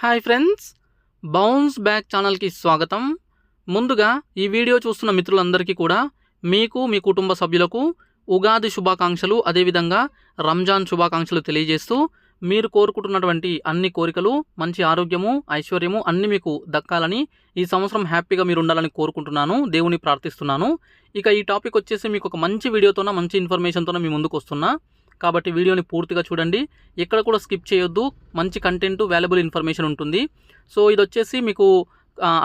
Hi friends bounce back ఛానల్కి స్వాగతం. ముందుగా ఈ వీడియో చూస్తున్న మిత్రులందరికీ కూడా మీకు మీ కుటుంబ సభ్యులకు ఉగాది శుభాకాంక్షలు అదేవిధంగా రంజాన్ శుభాకాంక్షలు తెలియజేస్తూ మీరు కోరుకుంటున్నటువంటి అన్ని కోరికలు మంచి ఆరోగ్యము ఐశ్వర్యము అన్నీ మీకు దక్కాలని ఈ సంవత్సరం హ్యాపీగా మీరు ఉండాలని కోరుకుంటున్నాను దేవుని ప్రార్థిస్తున్నాను. ఇక ఈ టాపిక్ వచ్చేసి మీకు ఒక మంచి వీడియోతోన మంచి ఇన్ఫర్మేషన్తోన మీ ముందుకు వస్తున్నా. కాబట్టి వీడియోని పూర్తిగా చూడండి. ఎక్కడ కూడా స్కిప్ చేయొద్దు. మంచి కంటెంట్ వాల్యుబుల్ ఇన్ఫర్మేషన్ ఉంటుంది. సో ఇది వచ్చేసి మీకు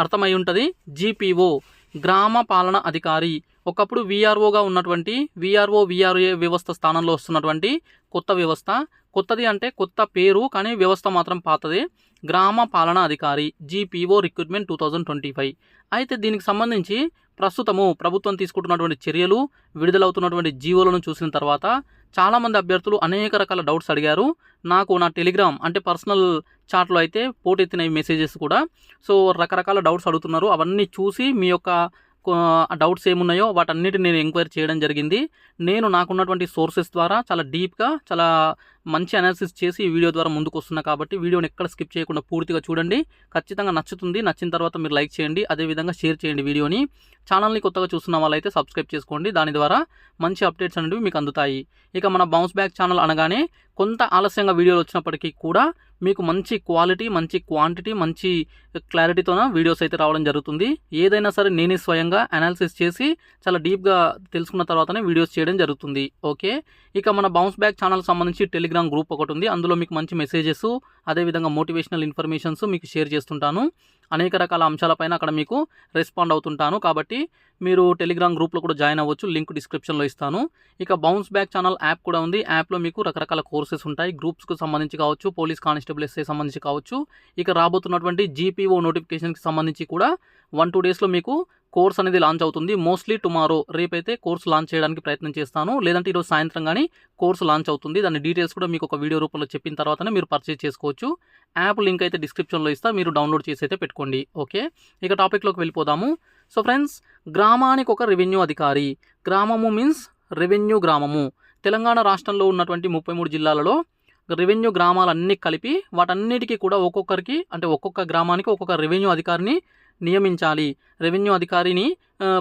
అర్థమై ఉంటుంది. జీపీఓ గ్రామ పాలన అధికారి. ఒకప్పుడు విఆర్ఓగా ఉన్నటువంటి విఆర్ఓ విఆర్ఏ వ్యవస్థ స్థానంలో వస్తున్నటువంటి కొత్త వ్యవస్థ. కొత్తది అంటే కొత్త పేరు కానీ వ్యవస్థ మాత్రం పాతది. గ్రామ పాలన అధికారి GPO recruitment two thousand twenty five అయితే దీనికి సంబంధించి ప్రస్తుతము ప్రభుత్వం తీసుకుంటున్నటువంటి చర్యలు విడుదలవుతున్నటువంటి జీవోలను చూసిన తర్వాత చాలామంది అభ్యర్థులు అనేక రకాల డౌట్స్ అడిగారు. నాకు నా టెలిగ్రామ్ అంటే పర్సనల్ చాట్లో అయితే పోటెత్తిన మెసేజెస్ కూడా. సో రకరకాల డౌట్స్ అడుగుతున్నారు. అవన్నీ చూసి మీ యొక్క డౌట్స్ ఏమున్నాయో వాటన్నిటిని నేను ఎంక్వైరీ చేయడం జరిగింది. నేను నాకున్నటువంటి సోర్సెస్ ద్వారా చాలా డీప్గా చాలా మంచి అనాలిసిస్ చేసి ఈ వీడియో ద్వారా ముందుకు వస్తున్నా కాబట్టి వీడియోని ఎక్కడ స్కిప్ చేయకుండా పూర్తిగా చూడండి. ఖచ్చితంగా నచ్చుతుంది. నచ్చిన తర్వాత మీరు లైక్ చేయండి. అదేవిధంగా షేర్ చేయండి వీడియోని. ఛానల్ని కొత్తగా చూస్తున్న వాళ్ళైతే సబ్స్క్రైబ్ చేసుకోండి. దాని ద్వారా మంచి అప్డేట్స్ అనేవి మీకు అందుతాయి. ఇక మన బౌన్స్ బ్యాక్ ఛానల్ అనగానే కొంత ఆలస్యంగా వీడియోలు వచ్చినప్పటికీ కూడా మీకు మంచి క్వాలిటీ మంచి క్వాంటిటీ మంచి క్లారిటీతోన వీడియోస్ అయితే రావడం జరుగుతుంది. ఏదైనా సరే నేనే స్వయంగా అనాలిసిస్ చేసి చాలా డీప్గా తెలుసుకున్న తర్వాతనే వీడియోస్ చేయడం జరుగుతుంది. ఓకే? ఇక మన బౌన్స్ బ్యాక్ ఛానల్ సంబంధించి టెలిగ్రామ్ గ్రూప్ ఒకటి ఉంది. అందులో మీకు మంచి మెసేజెస్ అదేవిధంగా మోటివేషనల్ ఇన్ఫర్మేషన్స్ మీకు షేర్ చేస్తుంటాను. అనేక రకాల అంశాలపైన అక్కడ మీకు రెస్పాండ్ అవుతుంటాను. కాబట్టి మీరు టెలిగ్రామ్ గ్రూప్లో కూడా జాయిన్ అవ్వచ్చు. లింక్ డిస్క్రిప్షన్లో ఇస్తాను. ఇక బౌన్స్ బ్యాక్ ఛానల్ యాప్ కూడా ఉంది. యాప్లో మీకు రకరకాల కోర్సెస్ ఉంటాయి. గ్రూప్స్కు సంబంధించి కావచ్చు పోలీస్ కానిస్టేబుల్ ఎస్ఐ సంబంధించి కావచ్చు. ఇక రాబోతున్నటువంటి జీపీఓ నోటిఫికేషన్కి సంబంధించి కూడా వన్ టూ డేస్లో మీకు కోర్స్ అనేది లాంచ్ అవుతుంది. మోస్ట్లీ టుమారో రేపైతే కోర్స్ లాంచ్ చేయడానికి ప్రయత్నం చేస్తాను. లేదంటే ఈరోజు సాయంత్రం కానీ కోర్స్ లాంచ్ అవుతుంది. దాని డీటెయిల్స్ కూడా మీకు ఒక వీడియో రూపంలో చెప్పిన తర్వాతనే మీరు పర్చేజ్ చేసుకోవచ్చు. యాప్ లింక్ అయితే డిస్క్రిప్షన్లో ఇస్తా. మీరు డౌన్లోడ్ చేసి అయితే పెట్టుకోండి. ఓకే ఇక టాపిక్లోకి వెళ్ళిపోదాము. సో ఫ్రెండ్స్ గ్రామానికి ఒక రెవెన్యూ అధికారి. గ్రామము మీన్స్ రెవెన్యూ గ్రామము. తెలంగాణ రాష్ట్రంలో ఉన్నటువంటి ముప్పై మూడు జిల్లాలలో రెవెన్యూ గ్రామాలన్నీ కలిపి వాటన్నిటికీ కూడా ఒక్కొక్కరికి అంటే ఒక్కొక్క గ్రామానికి ఒక్కొక్క రెవెన్యూ అధికారిని నియమించాలి. రెవెన్యూ అధికారిని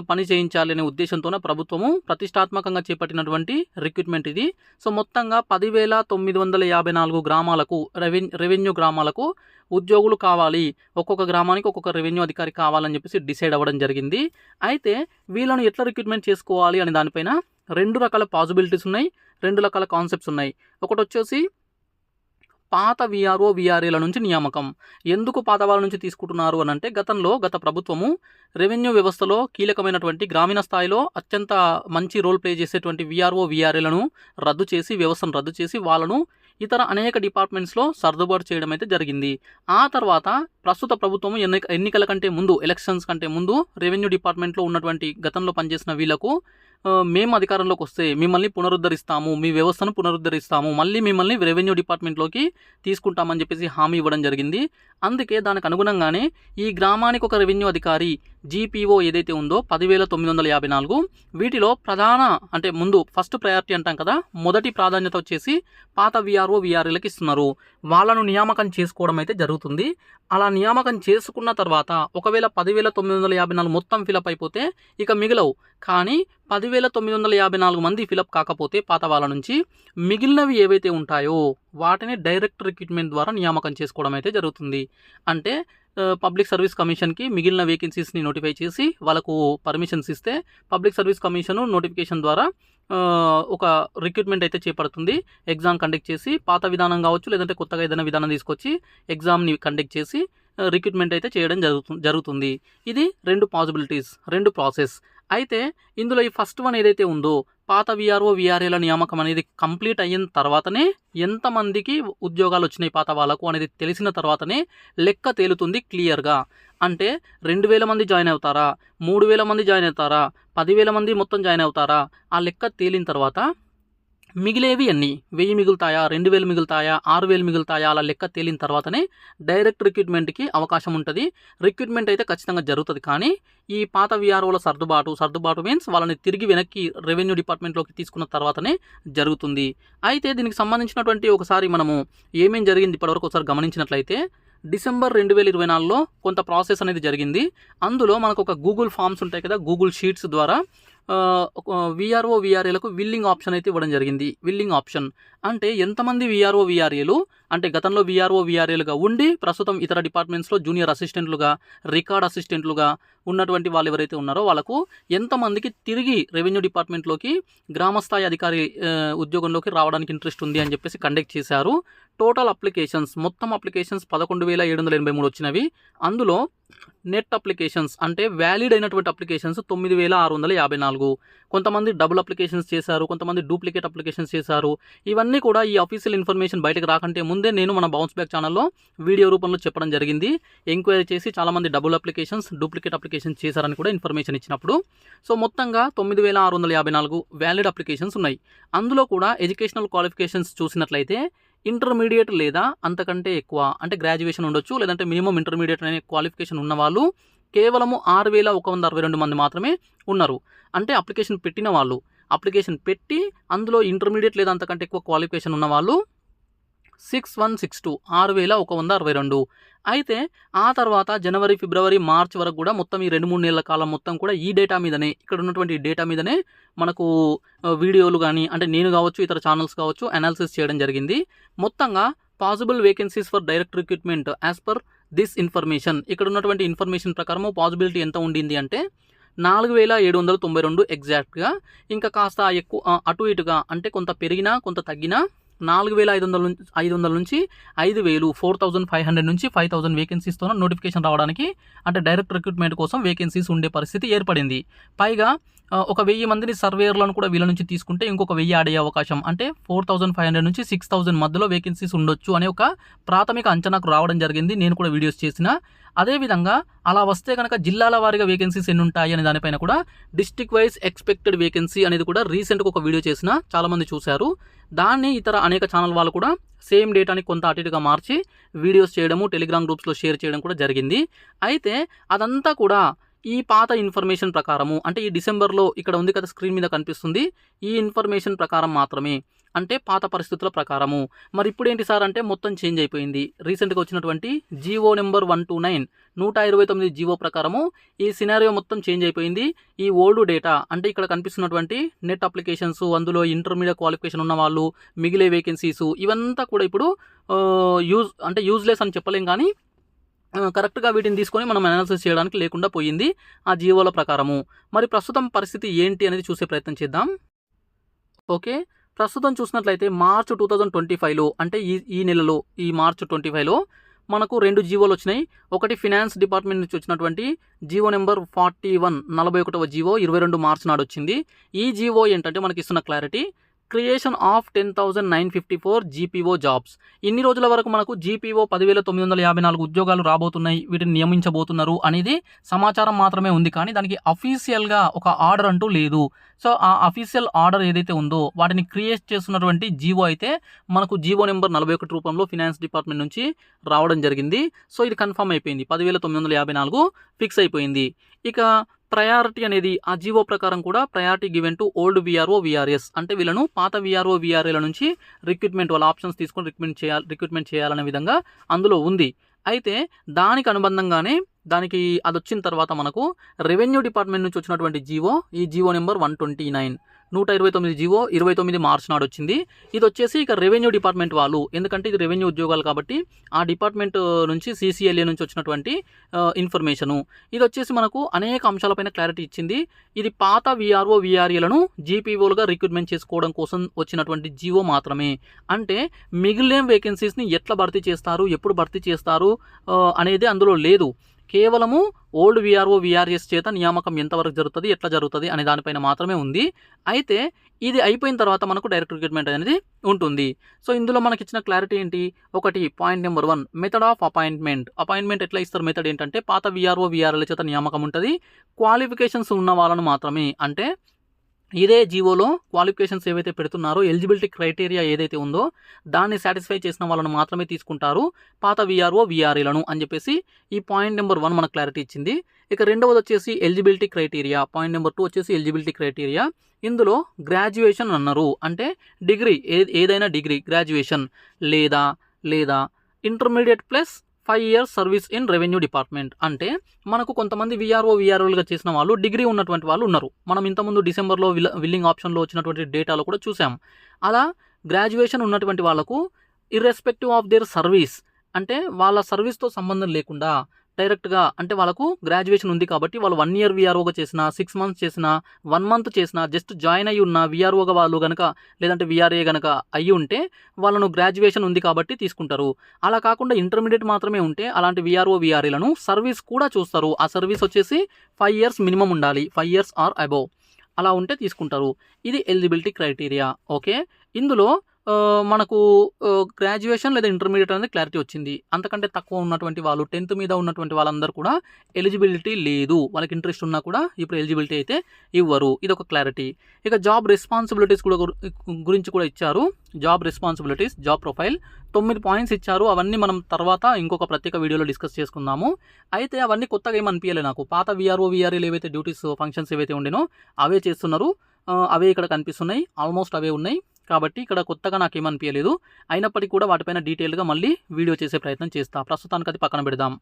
పని చేయించాలి అనే ఉద్దేశంతోన ప్రభుత్వము ప్రతిష్టాత్మకంగా చేపట్టినటువంటి రిక్రూట్మెంట్ ఇది. సో మొత్తంగా పదివేల తొమ్మిది వందల యాభై నాలుగు గ్రామాలకు రెవెన్ రెవెన్యూ గ్రామాలకు ఉద్యోగులు కావాలి. ఒక్కొక్క గ్రామానికి ఒక్కొక్క రెవెన్యూ అధికారి కావాలని చెప్పేసి డిసైడ్ అవ్వడం జరిగింది. అయితే వీళ్ళను ఎట్లా రిక్రూట్మెంట్ చేసుకోవాలి అనే దానిపైన రెండు రకాల పాసిబిలిటీస్ ఉన్నాయి రెండు రకాల కాన్సెప్ట్స్ ఉన్నాయి. ఒకటి వచ్చేసి పాత విఆర్ఓ విఆర్ఏల నుంచి నియామకం. ఎందుకు పాత వాళ్ళ నుంచి తీసుకుంటున్నారు అని అంటే గతంలో గత ప్రభుత్వము రెవెన్యూ వ్యవస్థలో కీలకమైనటువంటి గ్రామీణ స్థాయిలో అత్యంత మంచి రోల్ ప్లే చేసేటువంటి విఆర్ఓ విఆర్ఏలను రద్దు చేసి వ్యవస్థను రద్దు చేసి వాళ్ళను ఇతర అనేక డిపార్ట్మెంట్స్లో సర్దుబాటు చేయడం అయితే జరిగింది. ఆ తర్వాత ప్రస్తుత ప్రభుత్వం ఎన్ని ఎన్నికల కంటే ముందు ఎలక్షన్స్ కంటే ముందు రెవెన్యూ డిపార్ట్మెంట్లో ఉన్నటువంటి గతంలో పనిచేసిన వీళ్ళకు మేము అధికారంలోకి వస్తే మిమ్మల్ని పునరుద్ధరిస్తాము మీ వ్యవస్థను పునరుద్ధరిస్తాము మళ్ళీ మిమ్మల్ని రెవెన్యూ డిపార్ట్మెంట్లోకి తీసుకుంటామని చెప్పేసి హామీ ఇవ్వడం జరిగింది. అందుకే దానికి అనుగుణంగానే ఈ గ్రామానికి ఒక రెవెన్యూ అధికారి జీపీఓ ఏదైతే ఉందో పదివేల తొమ్మిది వందల యాభై నాలుగు వీటిలో ప్రధాన అంటే ముందు ఫస్ట్ ప్రయారిటీ అంటాం కదా మొదటి ప్రాధాన్యత వచ్చేసి పాత విఆర్ఓ విఆర్ఏలకు ఇస్తున్నారు. వాళ్ళను నియామకం చేసుకోవడం అయితే జరుగుతుంది. అలా నియామకం చేసుకున్న తర్వాత ఒకవేళ పదివేల తొమ్మిది వందల యాభై నాలుగు మొత్తం ఫిలప్ అయిపోతే ఇక మిగిలవు. కానీ పదివేల తొమ్మిది వందల యాభై నాలుగు మంది ఫిలప్ కాకపోతే పాత వాళ్ళ నుంచి మిగిలినవి ఏవైతే ఉంటాయో వాటిని డైరెక్ట్ రిక్రూట్మెంట్ ద్వారా నియామకం చేసుకోవడం అయితే జరుగుతుంది. అంటే పబ్లిక్ సర్వీస్ కమిషన్కి మిగిలిన వేకెన్సీస్ని నోటిఫై చేసి వాళ్ళకు పర్మిషన్స్ ఇస్తే పబ్లిక్ సర్వీస్ కమిషన్ నోటిఫికేషన్ ద్వారా ఒక రిక్రూట్మెంట్ అయితే చేపడుతుంది. ఎగ్జామ్ కండక్ట్ చేసి పాత విధానం కావచ్చు లేదంటే కొత్తగా ఏదైనా విధానం తీసుకొచ్చి ఎగ్జామ్ని కండక్ట్ చేసి రిక్రూట్మెంట్ అయితే చేయడం జరుగుతు జరుగుతుంది. ఇది రెండు పాసిబిలిటీస్ రెండు ప్రాసెస్. అయితే ఇందులో ఈ ఫస్ట్ వన్ ఏదైతే ఉందో పాత విఆర్ఓ విఆర్ఏల నియామకం అనేది కంప్లీట్ అయిన తర్వాతనే ఎంతమందికి ఉద్యోగాలు వచ్చినాయి పాత వాళ్ళకు అనేది తెలిసిన తర్వాతనే లెక్క తేలుతుంది క్లియర్గా. అంటే రెండు వేల మంది జాయిన్ అవుతారా? మూడు వేల మంది జాయిన్ అవుతారా? పదివేల మంది మొత్తం జాయిన్ అవుతారా? ఆ లెక్క తేలిన తర్వాత మిగిలేవి అన్ని వెయ్యి మిగులుతాయా? రెండు వేలు మిగులుతాయా? ఆరు వేలు మిగులుతాయా? అలా లెక్క తేలిన తర్వాతనే డైరెక్ట్ రిక్రూట్మెంట్కి అవకాశం ఉంటుంది. రిక్రూట్మెంట్ అయితే ఖచ్చితంగా జరుగుతుంది. కానీ ఈ పాత విఆర్ఓల సర్దుబాటు సర్దుబాటు మీన్స్ వాళ్ళని తిరిగి వెనక్కి రెవెన్యూ డిపార్ట్మెంట్లోకి తీసుకున్న తర్వాతనే జరుగుతుంది. అయితే దీనికి సంబంధించినటువంటి ఒకసారి మనము ఏమేం జరిగింది ఇప్పటివరకు ఒకసారి గమనించినట్లయితే డిసెంబర్ రెండు వేల ఇరవై నాలుగులో కొంత ప్రాసెస్ అనేది జరిగింది. అందులో మనకు ఒక గూగుల్ ఫామ్స్ ఉంటాయి కదా గూగుల్ షీట్స్ ద్వారా విఆర్ఓ విఆర్ఏలకు విల్లింగ్ ఆప్షన్ అయితే ఇవ్వడం జరిగింది. Willing option. అంటే ఎంతమంది విఆర్ఓ విఆర్ఏలు అంటే గతంలో విఆర్ఓ విఆర్ఏలుగా ఉండి ప్రస్తుతం ఇతర డిపార్ట్మెంట్స్లో జూనియర్ అసిస్టెంట్లుగా రికార్డ్ అసిస్టెంట్లుగా ఉన్నటువంటి వాళ్ళు ఎవరైతే ఉన్నారో వాళ్ళకు ఎంతమందికి తిరిగి రెవెన్యూ డిపార్ట్మెంట్లోకి గ్రామస్థాయి అధికారి ఉద్యోగంలోకి రావడానికి ఇంట్రెస్ట్ ఉంది అని చెప్పేసి కండక్ట్ చేశారు. టోటల్ అప్లికేషన్స్ మొత్తం అప్లికేషన్స్ పదకొండు వేల ఏడు వందల ఎనభై మూడు వచ్చినవి. అందులో నెట్ అప్లికేషన్స్ అంటే వ్యాలిడ్ అయినటువంటి అప్లికేషన్స్ తొమ్మిది వేల ఆరు వందల యాభై నాలుగు. కొంతమంది డబుల్ అప్లికేషన్స్ చేశారు కొంతమంది డూప్లికేట్ అప్లికేషన్స్ చేశారు. ఇవన్నీ కూడా ఈ అఫీషియల్ ఇన్ఫర్మేషన్ బయటకు రాకంటే ముందే నేను మన బౌన్స్ బ్యాక్ ఛానల్లో వీడియో రూపంలో చెప్పడం జరిగింది. ఎంక్వైరీ చేసి చాలామంది డబుల్ అప్లికేషన్స్ డూప్లికేట్ అప్లికేషన్స్ చేశారని కూడా ఇన్ఫర్మేషన్ ఇచ్చినప్పుడు. సో మొత్తంగా తొమ్మిది వేల ఆరు వందల యాభై నాలుగు వ్యాలిడ్ అప్లికేషన్స్ ఉన్నాయి. అందులో కూడా ఎడ్యుకేషనల్ క్వాలిఫికేషన్స్ చూసినట్లయితే ఇంటర్మీడియట్ లేదా అంతకంటే ఎక్కువ అంటే గ్రాడ్యుయేషన్ ఉండొచ్చు లేదంటే మినిమం ఇంటర్మీడియట్ అనే క్వాలిఫికేషన్ ఉన్నవాళ్ళు కేవలము ఆరు వేల ఒక వంద అరవై రెండు మంది మాత్రమే ఉన్నారు. అంటే అప్లికేషన్ పెట్టిన వాళ్ళు అప్లికేషన్ పెట్టి అందులో ఇంటర్మీడియట్ లేదా అంతకంటే ఎక్కువ క్వాలిఫికేషన్ ఉన్న వాళ్ళు సిక్స్ వన్ సిక్స్ టూ ఆరు వేల ఒక వంద అరవై రెండు. అయితే ఆ తర్వాత జనవరి ఫిబ్రవరి మార్చ్ వరకు కూడా మొత్తం ఈ రెండు మూడు నెలల కాలం మొత్తం కూడా ఈ డేటా మీదనే ఇక్కడ ఉన్నటువంటి డేటా మీదనే మనకు వీడియోలు కానీ అంటే నేను కావచ్చు ఇతర ఛానల్స్ కావచ్చు అనాలిసిస్ చేయడం జరిగింది. మొత్తంగా possible vacancies for direct recruitment as per this information ఇక్కడ ఉన్నటువంటి ఇన్ఫర్మేషన్ ప్రకారం పాసిబిలిటీ ఎంత ఉండింది అంటే నాలుగు వేల ఏడు వందల తొంభై రెండు ఎగ్జాక్ట్గా ఇంకా కాస్త ఎక్కువ అటు ఇటుగా అంటే కొంత పెరిగినా కొంత తగ్గినా నాలుగు వేల ఐదు వందల నుంచి ఐదు వందల నుంచి ఐదు వేలు ఫోర్ థౌజండ్ ఫైవ్ హండ్రెడ్ నుంచి ఫైవ్ థౌజండ్ వేకెన్సీస్తో నోటిఫికేషన్ రావడానికి అంటే డైరెక్ట్ రిక్రూట్మెంట్ కోసం వేకెన్సీస్ ఉండే పరిస్థితి ఏర్పడింది. పైగా ఒక వెయ్యి మందిని సర్వేయర్లను కూడా వీళ్ళ నుంచి తీసుకుంటే ఇంకొక వెయ్యి ఆడే అవకాశం. అంటే ఫోర్ థౌజండ్ ఫైవ్ హండ్రెడ్ నుంచి సిక్స్ థౌజండ్ మధ్యలో వేకెన్సీస్ ఉండొచ్చు అనే ఒక ప్రాథమిక అంచనాకు రావడం జరిగింది. నేను కూడా వీడియోస్ చేసిన అదేవిధంగా అలా వస్తే కనుక జిల్లాల వారీగా వేకెన్సీస్ ఎన్ని ఉంటాయి అనే దానిపైన కూడా డిస్టిక్ వైజ్ ఎక్స్పెక్టెడ్ వేకెన్సీ అనేది కూడా రీసెంట్గా ఒక వీడియో చేసిన చాలామంది చూశారు. దాన్ని ఇతర అనేక ఛానల్ వాళ్ళు కూడా సేమ్ డేటాని కొంత అటు ఇటుగా మార్చి వీడియోస్ చేయడము టెలిగ్రామ్ గ్రూప్స్లో షేర్ చేయడం కూడా జరిగింది. అయితే అదంతా కూడా ఈ పాత ఇన్ఫర్మేషన్ ప్రకారము అంటే ఈ డిసెంబర్లో ఇక్కడ ఉంది కదా స్క్రీన్ మీద కనిపిస్తుంది ఈ ఇన్ఫర్మేషన్ ప్రకారం మాత్రమే. అంటే పాత పరిస్థితుల ప్రకారము. మరి ఇప్పుడు ఏంటి సార్ అంటే మొత్తం చేంజ్ అయిపోయింది రీసెంట్గా వచ్చినటువంటి GO number one two nine నూట ఇరవై తొమ్మిది జీవో ప్రకారము ఈ సినారియో మొత్తం చేంజ్ అయిపోయింది ఈ ఓల్డ్ డేటా అంటే ఇక్కడ కనిపిస్తున్నటువంటి నెట్ అప్లికేషన్స్ అందులో ఇంటర్మీడియట్ క్వాలిఫికేషన్ ఉన్న వాళ్ళు మిగిలే వేకెన్సీస్ ఇవంతా కూడా ఇప్పుడు యూజ్ అంటే యూజ్లెస్ అని చెప్పలేం కానీ కరెక్ట్గా వీటిని తీసుకొని మనం అనాలిసిస్ చేయడానికి లేకుండా పోయింది ఆ జీవోల ప్రకారము. మరి ప్రస్తుతం పరిస్థితి ఏంటి అనేది చూసే ప్రయత్నం చేద్దాం. ఓకే. ప్రస్తుతం చూసినట్లయితే మార్చ్ టూ థౌజండ్ ట్వంటీ ఫైవ్లో అంటే ఈ ఈ నెలలో ఈ మార్చ్ ట్వంటీ ఫైవ్లో మనకు రెండు జీవోలు వచ్చినాయి. ఒకటి ఫినాన్స్ డిపార్ట్మెంట్ నుంచి వచ్చినటువంటి జీవో నెంబర్ ఫార్టీ వన్ నలభై ఒకటవ జీవో ఇరవై రెండు మార్చ్ నాడు వచ్చింది. ఈ జీవో ఏంటంటే మనకి ఇస్తున్న clarity creation of ten thousand nine fifty four GPO jobs. ఇన్ని రోజుల వరకు మనకు జీపీఓ పదివేల తొమ్మిది వందల యాభై నాలుగు ఉద్యోగాలు రాబోతున్నాయి వీటిని నియమించబోతున్నారు అనేది సమాచారం మాత్రమే ఉంది కానీ దానికి అఫీషియల్గా ఒక ఆర్డర్ అంటూ లేదు. సో ఆ అఫీషియల్ ఆర్డర్ ఏదైతే ఉందో వాటిని క్రియేట్ చేస్తున్నటువంటి జీవో అయితే మనకు జీవో నెంబర్ నలభై ఒకటి రూపంలో ఫినాన్స్ డిపార్ట్మెంట్ నుంచి రావడం జరిగింది. సో ఇది కన్ఫర్మ్ అయిపోయింది. పదివేల తొమ్మిది వందల యాభై నాలుగు ఫిక్స్ అయిపోయింది. ఇక ప్రయారిటీ అనేది ఆ జీవో ప్రకారం కూడా priority given to old VRO VRS అంటే వీళ్ళను పాత విఆర్ఓ విఆర్ఏల నుంచి రిక్రూట్మెంట్ వాళ్ళ ఆప్షన్స్ తీసుకొని రిక్రూట్మెంట్ చేయాలి రిక్రూట్మెంట్ చేయాలనే విధంగా అందులో ఉంది. అయితే దానికి అనుబంధంగానే దానికి అది వచ్చిన తర్వాత మనకు రెవెన్యూ డిపార్ట్మెంట్ నుంచి వచ్చినటువంటి జీవో ఈ GO number one twenty nine నూట ఇరవై తొమ్మిది జీవో ఇరవై తొమ్మిది మార్చ్ నాడు వచ్చింది ఇది వచ్చేసి ఇక రెవెన్యూ డిపార్ట్మెంట్ వాళ్ళు ఎందుకంటే ఇది రెవెన్యూ ఉద్యోగాలు కాబట్టి ఆ డిపార్ట్మెంట్ నుంచి సీసీఎల్ఏ నుంచి వచ్చినటువంటి ఇన్ఫర్మేషను. ఇది వచ్చేసి మనకు అనేక అంశాలపైన క్లారిటీ ఇచ్చింది. ఇది పాత విఆర్ఓ విఆర్ఏలను జీపీఓలుగా రిక్రూట్మెంట్ చేసుకోవడం కోసం వచ్చినటువంటి జీవో మాత్రమే. అంటే మిగిలిన వేకెన్సీస్ని ఎట్లా భర్తీ చేస్తారు ఎప్పుడు భర్తీ చేస్తారు అనేది అందులో లేదు. కేవలము ఓల్డ్ విఆర్ఓ విఆర్ఎస్ చేత నియామకం ఎంతవరకు జరుగుతుంది ఎట్లా జరుగుతుంది అనే దానిపైన మాత్రమే ఉంది. అయితే ఇది అయిపోయిన తర్వాత మనకు డైరెక్ట్ రిక్రూట్మెంట్ అనేది ఉంటుంది. సో ఇందులో మనకి ఇచ్చిన క్లారిటీ ఏంటి? ఒకటి point number one method of appointment. Appointment ఎట్లా ఇస్తారు? మెథడ్ ఏంటంటే పాత విఆర్ఓ విఆర్ఎల్ చేత నియామకం ఉంటుంది. క్వాలిఫికేషన్స్ ఉన్న వాళ్ళను మాత్రమే. అంటే ఇదే జీవోలో క్వాలిఫికేషన్స్ ఏవైతే పెడుతున్నారో ఎలిజిబిలిటీ క్రైటీరియా ఏదైతే ఉందో దాన్ని సాటిస్ఫై చేసిన వాళ్ళను మాత్రమే తీసుకుంటారు. పాత విఆర్ఓ విఆర్ఈలను అని చెప్పేసి ఈ పాయింట్ నెంబర్ వన్ మనకు క్లారిటీ ఇచ్చింది. ఇక రెండవది వచ్చేసి eligibility criteria. Point number two వచ్చేసి ఎలిజిబిలిటీ క్రైటీరియా. ఇందులో గ్రాడ్యుయేషన్ అన్నారు. అంటే డిగ్రీ ఏ ఏదైనా డిగ్రీ గ్రాడ్యుయేషన్ లేదా లేదా intermediate plus five years service in revenue department. అంటే మనకు కొంతమంది విఆర్ఓ విఆర్ఓలుగా చేసిన వాళ్ళు డిగ్రీ ఉన్నటువంటి వాళ్ళు ఉన్నారు. మనం ఇంతకుముందు డిసెంబర్లో విల్ విల్లింగ్ ఆప్షన్లో వచ్చినటువంటి డేటాలో కూడా చూసాం. అలా గ్రాడ్యుయేషన్ ఉన్నటువంటి వాళ్ళకు ఇర్రెస్పెక్టివ్ ఆఫ్ దేర్ సర్వీస్ అంటే వాళ్ళ సర్వీస్తో సంబంధం లేకుండా డైరెక్ట్గా అంటే వాళ్ళకు గ్రాడ్యుయేషన్ ఉంది కాబట్టి వాళ్ళు వన్ ఇయర్ విఆర్ఓగా చేసిన సిక్స్ మంత్స్ చేసిన వన్ మంత్ చేసిన జస్ట్ జాయిన్ అయ్యి ఉన్న విఆర్ఓగా వాళ్ళు కనుక లేదంటే విఆర్ఏ కనుక అయ్యి ఉంటే వాళ్ళను గ్రాడ్యుయేషన్ ఉంది కాబట్టి తీసుకుంటారు. అలా కాకుండా ఇంటర్మీడియట్ మాత్రమే ఉంటే అలాంటి విఆర్ఓ విఆర్ఏలను సర్వీస్ కూడా చూస్తారు. ఆ సర్వీస్ వచ్చేసి ఫైవ్ ఇయర్స్ మినిమం ఉండాలి. Five years or above. అలా ఉంటే తీసుకుంటారు. ఇది ఎలిజిబిలిటీ క్రైటీరియా. ఓకే? ఇందులో మనకు గ్రాడ్యుయేషన్ లేదా ఇంటర్మీడియట్ అనేది క్లారిటీ వచ్చింది. అంతకంటే తక్కువ ఉన్నటువంటి వాళ్ళు టెన్త్ మీద ఉన్నటువంటి వాళ్ళందరూ కూడా ఎలిజిబిలిటీ లేదు. వాళ్ళకి ఇంట్రెస్ట్ ఉన్నా కూడా ఇప్పుడు ఎలిజిబిలిటీ అయితే ఇవ్వరు. ఇది ఒక క్లారిటీ ఇక జాబ్ రెస్పాన్సిబిలిటీస్ కూడా గురించి కూడా ఇచ్చారు. జాబ్ రెస్పాన్సిబిలిటీస్ జాబ్ ప్రొఫైల్ తొమ్మిది పాయింట్స్ ఇచ్చారు. అవన్నీ మనం తర్వాత ఇంకొక ప్రత్యేక వీడియోలో డిస్కస్ చేసుకుందాము. అయితే అవన్నీ కొత్తగా ఏం నాకు. పాత విఆర్ఓ విఆర్ఏలు ఏవైతే డ్యూటీస్ ఫంక్షన్స్ ఏవైతే ఉండేనో అవే చేస్తున్నారు. అవే ఇక్కడ కనిపిస్తున్నాయి. ఆల్మోస్ట్ అవే ఉన్నాయి. కాబట్టి ఇక్కడ కొత్తగా నాకు ఏమనిపించలేదు అయినప్పటికీ కూడా వాటిపైన డీటెయిల్గా మళ్ళీ వీడియో చేసే ప్రయత్నం చేస్తా. ప్రస్తుతానికి అది పక్కన పెడదాం.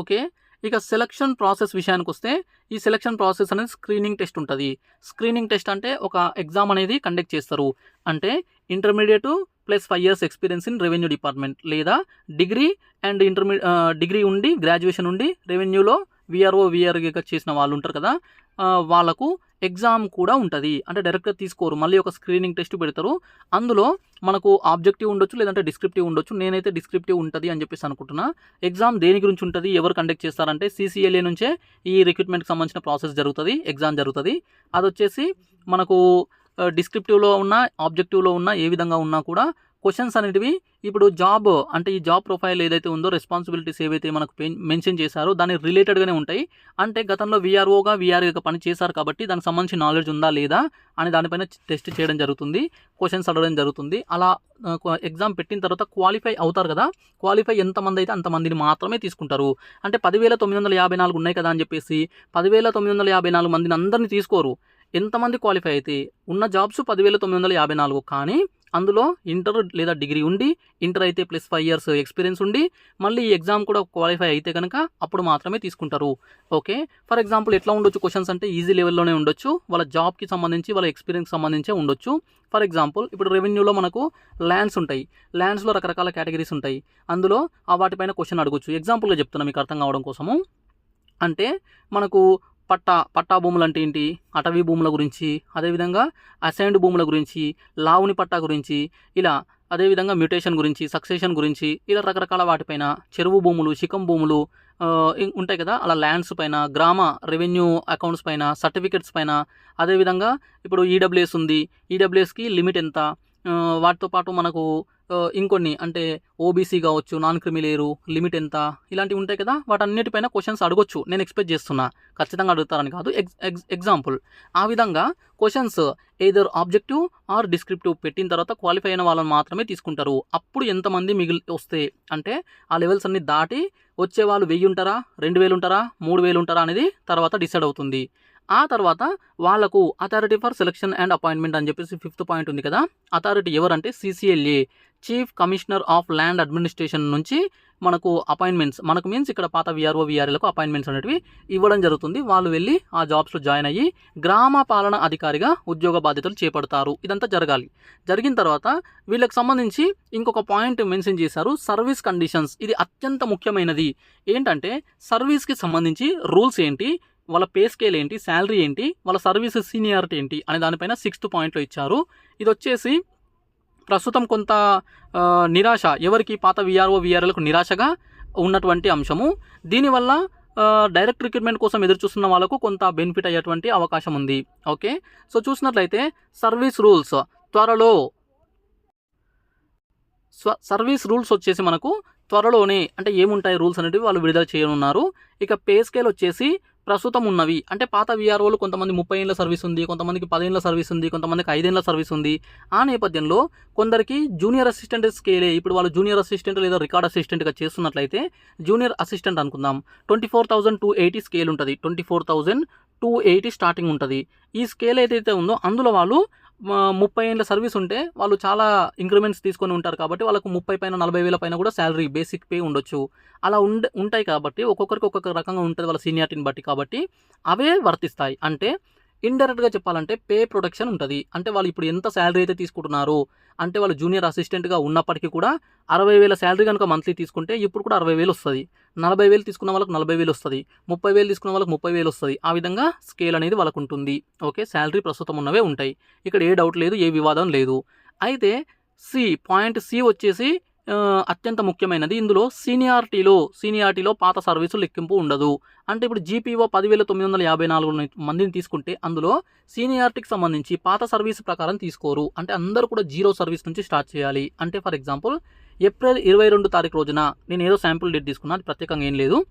ఓకే. ఇక సెలక్షన్ ప్రాసెస్ విషయానికి వస్తే ఈ సెలక్షన్ ప్రాసెస్ అనేది స్క్రీనింగ్ టెస్ట్ ఉంటుంది. స్క్రీనింగ్ టెస్ట్ అంటే ఒక ఎగ్జామ్ అనేది కండక్ట్ చేస్తారు. అంటే intermediate plus five years experience in revenue department లేదా డిగ్రీ అండ్ ఇంటర్మీ డిగ్రీ ఉండి గ్రాడ్యుయేషన్ ఉండి రెవెన్యూలో విఆర్ఓ విఆర్గా చేసిన వాళ్ళు ఉంటారు కదా. వాళ్ళకు ఎగ్జామ్ కూడా ఉంటుంది. అంటే డైరెక్ట్గా తీసుకోరు. మళ్ళీ ఒక స్క్రీనింగ్ టెస్ట్ పెడతారు. అందులో మనకు ఆబ్జెక్టివ్ ఉండొచ్చు లేదంటే డిస్క్రిప్టివ్ ఉండొచ్చు. నేనైతే డిస్క్రిప్టివ్ ఉంటుంది అని చెప్పేసి అనుకుంటున్నా. ఎగ్జామ్ దేని గురించి ఉంటుంది ఎవరు కండక్ట్ చేస్తారంటే సీసీఎల్ఏ నుంచే ఈ రిక్రూట్మెంట్కి సంబంధించిన ప్రాసెస్ జరుగుతుంది ఎగ్జామ్ జరుగుతుంది. అది వచ్చేసి మనకు డిస్క్రిప్టివ్లో ఉన్న ఆబ్జెక్టివ్లో ఉన్న ఏ విధంగా ఉన్నా కూడా క్వశ్చన్స్ అనేటివి ఇప్పుడు జాబ్ అంటే ఈ జాబ్ ప్రొఫైల్ ఏదైతే ఉందో రెస్పాన్సిబిలిటీస్ ఏవైతే మనకు మెన్షన్ చేశారో దాని రిలేటెడ్గానే ఉంటాయి. అంటే గతంలో విఆర్ఓగా విఆర్ఏగా పని చేశారు కాబట్టి దానికి సంబంధించిన నాలెడ్జ్ ఉందా లేదా అని దానిపైన టెస్ట్ చేయడం జరుగుతుంది. క్వశ్చన్స్ అడగడం జరుగుతుంది. అలా ఎగ్జామ్ పెట్టిన తర్వాత క్వాలిఫై అవుతారు కదా క్వాలిఫై ఎంతమంది అయితే అంతమందిని మాత్రమే తీసుకుంటారు. అంటే పదివేల తొమ్మిది వందల యాభై నాలుగు ఉన్నాయి కదా అని చెప్పేసి పదివేల తొమ్మిది వందల యాభై నాలుగు మందిని అందరినీ తీసుకోరు. ఎంతమంది క్వాలిఫై అయితే ఉన్న జాబ్స్ పదివేల తొమ్మిది వందల యాభై నాలుగు కానీ అందులో ఇంటర్ లేదా డిగ్రీ ఉండి ఇంటర్ అయితే ప్లస్ ఫైవ్ ఇయర్స్ ఎక్స్పీరియన్స్ ఉండి మళ్ళీ ఈ ఎగ్జామ్ కూడా క్వాలిఫై అయితే కనుక అప్పుడు మాత్రమే తీసుకుంటారు. ఓకే ఫర్ ఎగ్జాంపుల్ ఎట్లా ఉండొచ్చు? క్వశ్చన్స్ అంటే ఈజీ లెవెల్లోనే ఉండొచ్చు. వాళ్ళ జాబ్కి సంబంధించి వాళ్ళ ఎక్స్పీరియన్స్ సంబంధించే ఉండొచ్చు. ఫర్ ఎగ్జాంపుల్ ఇప్పుడు రెవెన్యూలో మనకు ల్యాండ్స్ ఉంటాయి. ల్యాండ్స్లో రకరకాల కేటగిరీస్ ఉంటాయి. అందులో ఆ వాటిపైన క్వశ్చన్ అడగొచ్చు. ఎగ్జాంపుల్గా చెప్తున్నా మీకు అర్థం కావడం కోసము. అంటే మనకు పట్టా పట్టా భూములు అంటే ఏంటి? అటవీ భూముల గురించి అదేవిధంగా అసైన్డ్ భూముల గురించి లావుని పట్టా గురించి ఇలా అదేవిధంగా మ్యూటేషన్ గురించి సక్సెషన్ గురించి ఇలా రకరకాల వాటిపైన చెరువు భూములు చికం భూములు ఉంటాయి కదా? అలా ల్యాండ్స్ పైన గ్రామ రెవెన్యూ అకౌంట్స్ పైన సర్టిఫికెట్స్ పైన అదేవిధంగా ఇప్పుడు ఈడబ్ల్యూఎస్ ఉంది. ఈడబ్ల్యూఎస్కి లిమిట్ ఎంత? వాటితో పాటు మనకు ఇంకొన్ని అంటే ఓబీసీ కావచ్చు నాన్ క్రిమిలేరు లిమిట్ ఎంత ఇలాంటివి ఉంటాయి కదా వాటన్నిటిపైన క్వశ్చన్స్ అడగొచ్చు. నేను ఎక్స్పెక్ట్ చేస్తున్నా. ఖచ్చితంగా అడుగుతారని కాదు. ఎగ్జాంపుల్ ఆ విధంగా questions either objective or descriptive పెట్టిన తర్వాత క్వాలిఫై అయిన వాళ్ళని మాత్రమే తీసుకుంటారు. అప్పుడు ఎంతమంది మిగిలి వస్తే అంటే ఆ లెవెల్స్ అన్ని దాటి వచ్చే వాళ్ళు వెయ్యి ఉంటారా రెండు వేలు ఉంటారా మూడు వేలు ఉంటారా అనేది తర్వాత డిసైడ్ అవుతుంది. ఆ తర్వాత వాళ్ళకు authority for selection and appointment అని చెప్పేసి ఫిఫ్త్ పాయింట్ ఉంది కదా. అథారిటీ ఎవరంటే CCLA chief commissioner of land administration నుంచి మనకు అపాయింట్మెంట్స్ మనకు మీన్స్ ఇక్కడ పాత విఆర్ఓ విఆర్ఏలకు అపాయింట్మెంట్స్ అనేటివి ఇవ్వడం జరుగుతుంది. వాళ్ళు వెళ్ళి ఆ జాబ్స్లో జాయిన్ అయ్యి గ్రామ పాలన అధికారిగా ఉద్యోగ బాధ్యతలు చేపడతారు. ఇదంతా జరగాలి. జరిగిన తర్వాత వీళ్ళకి సంబంధించి ఇంకొక పాయింట్ మెన్షన్ చేశారు సర్వీస్ కండిషన్స్ ఇది అత్యంత ముఖ్యమైనది. ఏంటంటే సర్వీస్కి సంబంధించి రూల్స్ ఏంటి? వాళ్ళ పే స్కేల్ ఏంటి శాలరీ ఏంటి వాళ్ళ సర్వీస్ సీనియారిటీ ఏంటి అనే దానిపైన సిక్స్త్ పాయింట్లో ఇచ్చారు. ఇది వచ్చేసి ప్రస్తుతం కొంత నిరాశ ఎవరికి పాత విఆర్ఓ విఆర్ఎలకు నిరాశగా ఉన్నటువంటి అంశము. దీనివల్ల డైరెక్ట్ రిక్రూట్మెంట్ కోసం ఎదురు చూస్తున్న వాళ్ళకు కొంత బెనిఫిట్ అయ్యేటువంటి అవకాశం ఉంది. ఓకే? సో చూసినట్లయితే సర్వీస్ రూల్స్ త్వరలో స్వ సర్వీస్ రూల్స్ వచ్చేసి మనకు త్వరలోనే అంటే ఏముంటాయి రూల్స్ అనేటివి వాళ్ళు విడుదల చేయనున్నారు. ఇక పే స్కేల్ వచ్చేసి ప్రస్తుతం ఉన్నవి అంటే పాత విఆర్ఓలు కొంతమంది ముప్పై ఏళ్ళ సర్వీస్ ఉంది కొంతమందికి పదేళ్ళ సర్వీస్ ఉంది కొంతమందికి ఐదేళ్ళ సర్వీస్ ఉంది. ఆ నేపథ్యంలో కొందరికి జూనియర్ అసిస్టెంట్ స్కేలే ఇప్పుడు వాళ్ళు జూనియర్ అసిస్టెంట్ లేదా రికార్డ్ అసిస్టెంట్గా చేస్తున్నట్లయితే జూనియర్ అసిస్టెంట్ అనుకుందాం. Twenty four thousand two eighty scale ఉంటుంది. Twenty four thousand two eighty starting ఉంటుంది. ఈ స్కేల్ ఏదైతే ఉందో అందులో వాళ్ళు ముప్పై ఏళ్ళ సర్వీస్ ఉంటే వాళ్ళు చాలా ఇంక్రిమెంట్స్ తీసుకొని ఉంటారు కాబట్టి వాళ్ళకు ముప్పై పైన నలభై వేల పైన కూడా శాలరీ బేసిక్ పే ఉండొచ్చు. అలా ఉండే ఉంటాయి కాబట్టి ఒక్కొక్కరికి ఒక్కొక్క రకంగా ఉంటుంది వాళ్ళ సీనియారిటీని బట్టి కాబట్టి అవే వర్తిస్తాయి. అంటే ఇండైరెక్ట్గా చెప్పాలంటే పే ప్రొటెక్షన్ ఉంటుంది. అంటే వాళ్ళు ఇప్పుడు ఎంత శాలరీ అయితే తీసుకుంటున్నారు అంటే వాళ్ళు జూనియర్ అసిస్టెంట్గా ఉన్నప్పటికీ కూడా అరవై వేల శాలరీ కనుక మంత్లీ తీసుకుంటే ఇప్పుడు కూడా అరవై వేలు వస్తుంది. నలభై వేలు తీసుకున్న వాళ్ళకి నలభై వేలు వస్తుంది. ముప్పై వేలు తీసుకున్న వాళ్ళకి ముప్పై వేలు వస్తుంది. ఆ విధంగా స్కేల్ అనేది వాళ్ళకు ఉంటుంది. ఓకే శాలరీ ప్రస్తుతం ఉన్నవే ఉంటాయి. ఇక్కడ ఏ డౌట్ లేదు ఏ వివాదం లేదు. అయితే సి పాయింట్ సి వచ్చేసి అత్యంత ముఖ్యమైనది. ఇందులో సీనియారిటీలో సీనియారిటీలో పాత సర్వీసు లెక్కింపు ఉండదు. అంటే ఇప్పుడు జీపీఓ పదివేల తొమ్మిది వందల యాభై నాలుగు మందిని తీసుకుంటే అందులో సీనియారిటీకి సంబంధించి పాత సర్వీస్ ప్రకారం తీసుకోరు. అంటే అందరూ కూడా జీరో సర్వీస్ నుంచి స్టార్ట్ చేయాలి. అంటే ఫర్ ఎగ్జాంపుల్ ఏప్రిల్ ఇరవై రెండు తారీఖు రోజున నేను ఏదో శాంపుల్ డేట్ తీసుకున్నా అది ప్రత్యేకంగా ఏం లేదు.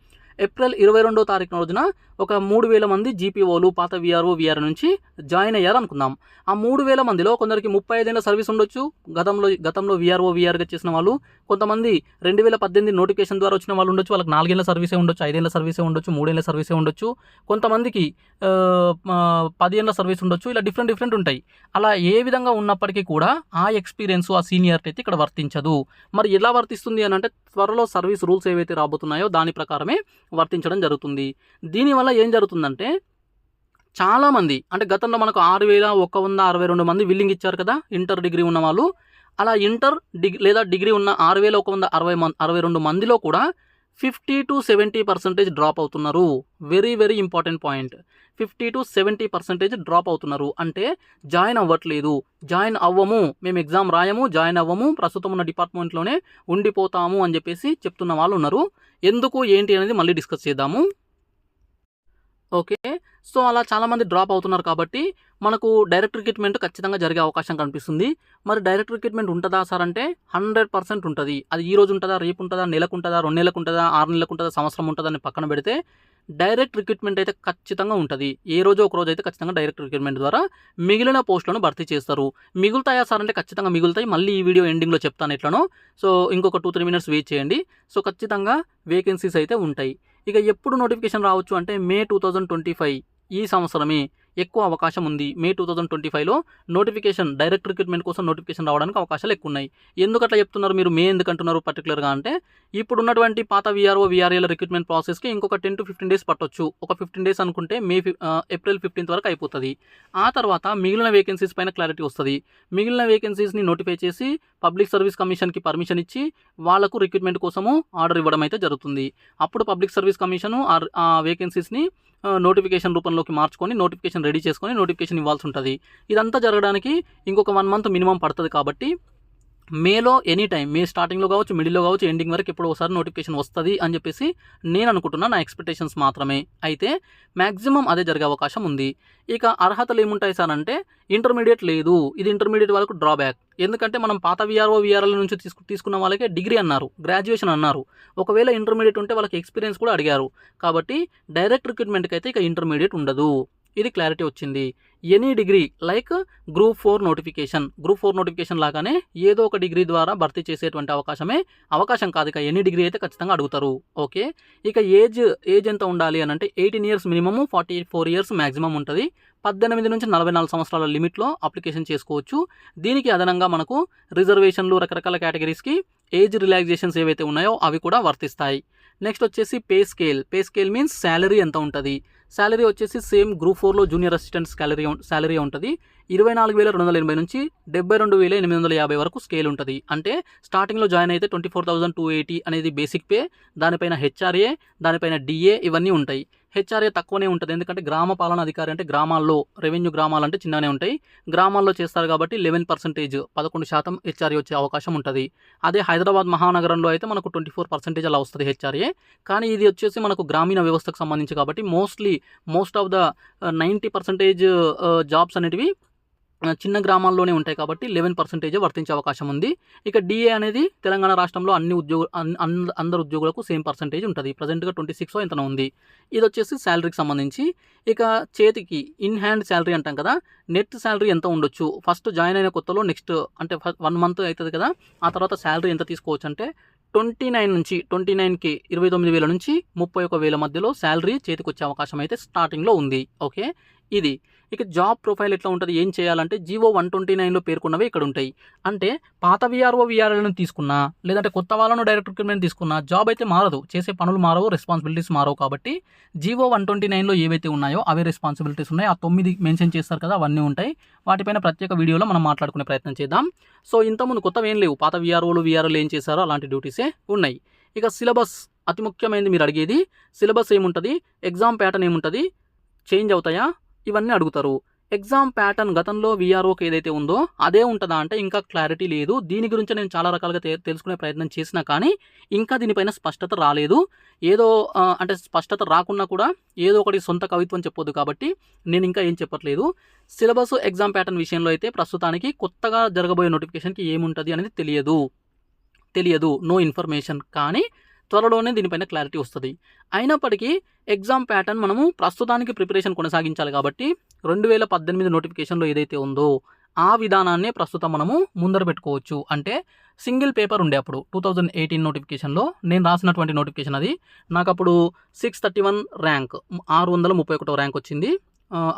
ఏప్రిల్ ఇరవై రెండో తారీఖు రోజున ఒక మూడు వేల మంది జీపీఓలు పాత విఆర్ఓ విఆర్ నుంచి జాయిన్ అయ్యారు అనుకుందాం ఆ మూడు వేల మందిలో కొందరికి ముప్పై ఐదేళ్ళ సర్వీస్ ఉండొచ్చు. గతంలో గతంలో విఆర్ఓ విఆర్గా చేసిన వాళ్ళు కొంతమంది రెండు వేల పద్దెనిమిది నోటిఫికేషన్ ద్వారా వచ్చిన వాళ్ళు ఉండొచ్చు వాళ్ళకి నాలుగేళ్ళ సర్వీసే ఉండొచ్చు ఐదేళ్ళ సర్వీసే ఉండొచ్చు మూడేళ్ళ సర్వీసే ఉండొచ్చు. కొంతమందికి పదిహేనుల సర్వీస్ ఉండొచ్చు ఇలా డిఫరెంట్ డిఫరెంట్ ఉంటాయి. అలా ఏ విధంగా ఉన్నప్పటికీ కూడా ఆ ఎక్స్పీరియన్స్ ఆ సీనియారిటీ అయితే ఇక్కడ వర్తించదు. మరి ఎలా వర్తిస్తుంది అని అంటే త్వరలో సర్వీస్ రూల్స్ ఏవైతే రాబోతున్నాయో దాని ప్రకారమే వర్తించడం జరుగుతుంది. దీనివల్ల ఏం జరుగుతుందంటే చాలామంది అంటే గతంలో మనకు ఆరు వేల ఒక వంద అరవై రెండు మంది విల్లింగ్ ఇచ్చారు కదా ఇంటర్ డిగ్రీ ఉన్న వాళ్ళు. అలా ఇంటర్ డిగ్రీ లేదా డిగ్రీ ఉన్న ఆరు వేల ఒక వంద అరవై మం అరవై రెండు మందిలో కూడా fifty to seventy percentage drop అవుతున్నారు. Very very important point. Fifty to seventy percentage drop అవుతున్నారు. అంటే జాయిన్ అవ్వట్లేదు. జాయిన్ అవ్వము మేము ఎగ్జామ్ రాయము జాయిన్ అవ్వము ప్రస్తుతం ఉన్న డిపార్ట్మెంట్లోనే ఉండిపోతాము అని చెప్పేసి చెప్తున్న వాళ్ళు ఉన్నారు. ఎందుకు ఏంటి అనేది మళ్ళీ డిస్కస్ చేద్దాము. ఓకే సో అలా చాలామంది డ్రాప్ అవుతున్నారు కాబట్టి మనకు డైరెక్ట్ రిక్రూట్మెంట్ ఖచ్చితంగా జరిగే అవకాశం కనిపిస్తుంది. మరి డైరెక్ట్ రిక్రూట్మెంట్ ఉంటుందా సార్ అంటే హండ్రెడ్ పర్సెంట్ ఉంటుంది. అది ఈ రోజు ఉంటుందా రేపు ఉంటుందా నెలకు ఉంటుందా రెండు నెలలకు ఉంటుందా ఆరు నెలలకు ఉంటుందా సంవత్సరం ఉంటుందా అని పక్కన పెడితే డైరెక్ట్ రిక్రూట్మెంట్ అయితే ఖచ్చితంగా ఉంటుంది. ఏ రోజు ఒక రోజు అయితే ఖచ్చితంగా డైరెక్ట్ రిక్రూట్మెంట్ ద్వారా మిగిలిన పోస్టులను భర్తీ చేస్తారు. మిగులుతాయా సార్ అంటే ఖచ్చితంగా మిగులుతాయి. మళ్ళీ ఈ వీడియో ఎండింగ్లో చెప్తాను ఎట్లనో. సో ఇంకొక టూ త్రీ మినిట్స్ వెయిట్ చేయండి. సో ఖచ్చితంగా వేకెన్సీస్ అయితే ఉంటాయి. ఇక ఎప్పుడు నోటిఫికేషన్ రావచ్చు అంటే May two thousand twenty five ఈ సంవత్సరమే. ఎక్కువ అవకాశం ఉంది. మే టూ థౌసండ్ ట్వంటీ ఫైవ్లో నోటిఫికేషన్ డైరెక్ట్ రిక్రూట్మెంట్ కోసం నోటిఫికేషన్ రావడానికి అవకాశాలు ఎక్కువ ఉన్నాయి. ఎందుకు అట్లా చెప్తున్నారు మీరు? మే ఎందుకంటున్నారు పర్టికులర్గా అంటే ఇప్పుడు ఉన్నటువంటి పాత విఆర్ఓ విఆర్ఏల రిక్రూట్మెంట్ ప్రాసెస్కి ఇంకొక టెన్ టు ఫిఫ్టీన్ డేస్ పట్టొచ్చు. ఒక ఫిఫ్టీన్ డేస్ అనుకుంటే మే ఫి- ఏప్రిల్ ఫిఫ్టీన్త్ వరకు అయిపోతుంది. ఆ తర్వాత మిగిలిన వేకెన్సీస్ పైన క్లారిటీ వస్తుంది. మిగిలిన వేకెన్సీస్ని నోటిఫై చేసి పబ్లిక్ సర్వీస్ కమిషన్కి పర్మిషన్ ఇచ్చి వాళ్ళకు రిక్రూట్మెంట్ కోసము ఆర్డర్ ఇవ్వడం అయితే జరుగుతుంది. అప్పుడు పబ్లిక్ సర్వీస్ కమిషను ఆ వేకెన్సీస్ని నోటిఫికేషన్ రూపంలోకి మార్చుకొని నోటిఫికేషన్ రెడీ చేసుకొని నోటిఫికేషన్ ఇవ్వాల్సి ఉంటుంది. ఇదంతా జరగడానికి ఇంకొక వన్ మంత్ మినిమం పడుతుంది కాబట్టి మేలో ఎనీ టైం మే స్టార్టింగ్లో కావచ్చు మిడిల్లో కావచ్చు ఎండింగ్ వరకు ఎప్పుడు ఒకసారి నోటిఫికేషన్ వస్తుంది అని చెప్పేసి నేను అనుకుంటున్నా నా ఎక్స్పెక్టేషన్స్ మాత్రమే. అయితే మ్యాక్సిమం అదే జరిగే అవకాశం ఉంది. ఇక అర్హతలు ఏముంటాయి సార్ అంటే ఇంటర్మీడియట్ లేదు. ఇది ఇంటర్మీడియట్ వాళ్ళకు డ్రాబ్యాక్ ఎందుకంటే మనం పాత విఆర్ఓ విఆర్ఎల్ నుంచి తీసుకు తీసుకున్న వాళ్ళకే డిగ్రీ అన్నారు గ్రాడ్యుయేషన్ అన్నారు. ఒకవేళ ఇంటర్మీడియట్ ఉంటే వాళ్ళకి ఎక్స్పీరియన్స్ కూడా అడిగారు. కాబట్టి డైరెక్ట్ రిక్రూట్మెంట్కి అయితే ఇక ఇంటర్మీడియట్ ఉండదు. ఇది క్లారిటీ వచ్చింది. Any degree like group four notification group four notification లాగానే ఏదో ఒక డిగ్రీ ద్వారా భర్తీ చేసేటువంటి అవకాశమే అవకాశం కాదు. ఇక ఎనీ డిగ్రీ అయితే ఖచ్చితంగా అడుగుతారు. ఓకే ఇక ఏజ్ ఏజ్ ఎంత ఉండాలి అని అంటే eighteen years minimum forty four years maximum ఉంటుంది. పద్దెనిమిది నుంచి నలభై నాలుగు సంవత్సరాల లిమిట్లో అప్లికేషన్ చేసుకోవచ్చు. దీనికి అదనంగా మనకు రిజర్వేషన్లు రకరకాల కేటగిరీస్కి ఏజ్ రిలాక్సేషన్స్ ఏవైతే ఉన్నాయో అవి కూడా వర్తిస్తాయి. నెక్స్ట్ వచ్చేసి pay scale pay scale means salary ఎంత ఉంటుంది? శాలరీ వచ్చేసి సేమ్ గ్రూప్ ఫోర్లో జూనియర్ అసిస్టెంట్ శాలరీ శాలరీ ఉంటుంది. ఇరవై నాలుగు వేల రెండు వందల ఎనభై నుంచి డెబ్బై రెండు వేల ఎనిమిది వందల యాభై వరకు స్కేల్ ఉంటుంది. అంటే స్టార్టింగ్లో జాయిన్ అయితే twenty four thousand two eighty అనేది బేసిక్ పే దానిపైన హెచ్ఆర్ఏ దానిపైన డిఏ ఇవన్నీ ఉంటాయి. హెచ్ఆర్ఏ తక్కువనే ఉంటుంది. ఎందుకంటే గ్రామ పాలన అధికారి అంటే గ్రామాల్లో రెవెన్యూ గ్రామాలు అంటే చిన్ననే ఉంటాయి. గ్రామాల్లో చేస్తారు కాబట్టి లెవెన్ పర్సెంటేజ్ పదకొండు శాతం హెచ్ఆర్ఏ వచ్చే అవకాశం ఉంటుంది. అదే హైదరాబాద్ మహానగరంలో అయితే మనకు ట్వంటీ ఫోర్ పర్సెంటేజ్ అలా వస్తుంది హెచ్ఆర్ఏ. కానీ ఇది వచ్చేసి మనకు గ్రామీణ వ్యవస్థకు సంబంధించి కాబట్టి mostly most of the ninety percentage jobs అనేటివి చిన్న గ్రామాల్లోనే ఉంటాయి కాబట్టి లెవెన్ పర్సెంటేజ్ వర్తించే అవకాశం ఉంది. ఇక డిఏ అనేది తెలంగాణ రాష్ట్రంలో అన్ని ఉద్యోగ అందరు ఉద్యోగులకు సేమ్ పర్సెంటేజ్ ఉంటుంది. ప్రజెంట్గా ట్వంటీ సిక్స్ ఎంతనో ఉంది. ఇది వచ్చేసి శాలరీకి సంబంధించి. ఇక చేతికి ఇన్ హ్యాండ్ శాలరీ అంటాం కదా నెట్ శాలరీ ఎంత ఉండొచ్చు? ఫస్ట్ జాయిన్ అయిన కొత్తలో నెక్స్ట్ అంటే వన్ మంత్ అవుతుంది కదా ఆ తర్వాత శాలరీ ఎంత తీసుకోవచ్చు అంటే ట్వంటీ నైన్ నుంచి ట్వంటీ నైన్కి ఇరవై తొమ్మిది వేల నుంచి ముప్పై ఒక వేల మధ్యలో శాలరీ చేతికి వచ్చే అవకాశం అయితే స్టార్టింగ్లో ఉంది. ఓకే ఇది. ఇక జాబ్ ప్రొఫైల్ ఎట్లా ఉంటుంది ఏం చేయాలంటే జీవో వన్ ట్వంటీ నైన్లో పేర్కొన్నవి ఇక్కడ ఉంటాయి అంటే పాత విఆర్ఓ విఆర్ఎల్ని తీసుకున్నా లేదంటే కొత్త వాళ్ళను డైరెక్ట్ రిక్రూట్మెంట్ తీసుకున్నా జాబ్ అయితే మారదు. చేసే పనులు మారవు రెస్పాన్సిబిలిటీస్ మారవు కాబట్టి జీవో వన్ ట్వంటీ నైన్లో ఏవైతే ఉన్నాయో అవే రెస్పాన్సిబిలిటీస్ ఉన్నాయి. ఆ తొమ్మిది మెన్షన్ చేస్తారు కదా అవన్నీ ఉంటాయి. వాటిపైన ప్రత్యేక వీడియోలో మనం మాట్లాడుకునే ప్రయత్నం చేద్దాం. సో ఇంతకుముందు కొత్తవి ఏం లేవు. పాత విఆర్ఓలు విఆర్ఓలు ఏం చేశారో అలాంటి డ్యూటీసే ఉన్నాయి. ఇక సిలబస్ అతి ముఖ్యమైనది మీరు అడిగేది సిలబస్ ఏముంటుంది ఎగ్జామ్ ప్యాటర్న్ ఏముంటుంది చేంజ్ అవుతాయా ఇవన్నీ అడుగుతారు. ఎగ్జామ్ ప్యాటర్న్ గతంలో వీఆర్ఓకి ఏదైతే ఉందో అదే ఉంటుందా అంటే ఇంకా క్లారిటీ లేదు. దీని గురించి నేను చాలా రకాలుగా తెలుసుకునే ప్రయత్నం చేసినా కానీ ఇంకా దీనిపైన స్పష్టత రాలేదు. ఏదో అంటే స్పష్టత రాకున్నా కూడా ఏదో ఒకటి సొంత కవిత్వం చెప్పొద్దు కాబట్టి నేను ఇంకా ఏం చెప్పట్లేదు. సిలబస్ ఎగ్జామ్ ప్యాటర్న్ విషయంలో అయితే ప్రస్తుతానికి కొత్తగా జరగబోయే నోటిఫికేషన్కి ఏముంటుంది అనేది తెలియదు. తెలియదు. నో ఇన్ఫర్మేషన్ కానీ త్వరలోనే దీనిపైన క్లారిటీ వస్తుంది. అయినప్పటికీ ఎగ్జామ్ ప్యాటర్న్ మనము ప్రస్తుతానికి ప్రిపరేషన్ కొనసాగించాలి కాబట్టి రెండు వేల పద్దెనిమిది నోటిఫికేషన్లో ఏదైతే ఉందో ఆ విధానాన్నే ప్రస్తుతం మనము ముందర పెట్టుకోవచ్చు. అంటే సింగిల్ పేపర్ ఉండే అప్పుడు టూ థౌజండ్ ఎయిటీన్ నోటిఫికేషన్లో నేను రాసినటువంటి నోటిఫికేషన్ అది. నాకు అప్పుడు సిక్స్ థర్టీ వన్ ర్యాంక్ ఆరు వందల ముప్పై ఒకటో ర్యాంక్ వచ్చింది.